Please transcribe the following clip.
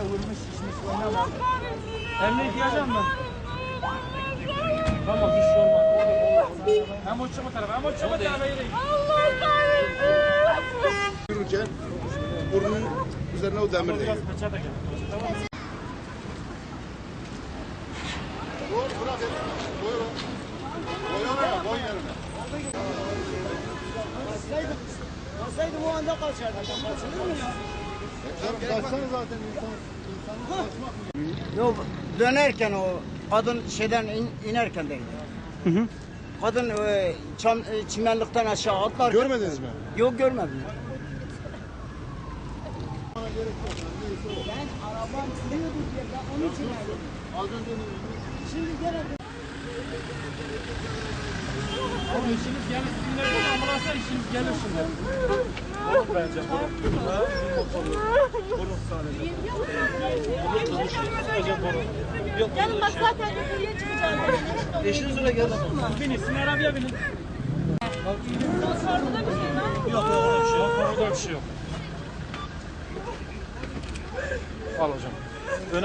Vurmuş şişmiş oynama. Emre ihtiyacım mı? Tamam şey olmaz. Hem o çabuk tarafa hem o çabuk tarafa yürüyün. Yürürken burnunun üzerine o demir değiyor. Peçete gel. Tamam. Dur bırak elini. Koy oraya, koy yerine. Olsaydı o anda kaçardı. Kaçırır mı ya? Canım kaçsana zaten insan. İnsanın kaçmak mı? Yok dönerken o kadın şeyden in- inerken deydi. Kadın e, çam, e, çimenlikten aşağı atlar. Görmediniz mi? Yok görmedim. Ben arabam sürüyordu diye ben onun için geldim. Az önce Şimdi gene Ama işimiz gelir. Sizinle ambulansa işimiz gelir şimdi. Olur bence. Olur. Canım bak zaten yukarıya çıkacağım. Eşiniz öyle geldi. Binin, sizin arabaya binin. Sorduğunda bir şey var. Yok yok öyle bir şey yok. Orada bir şey yok. Al hocam.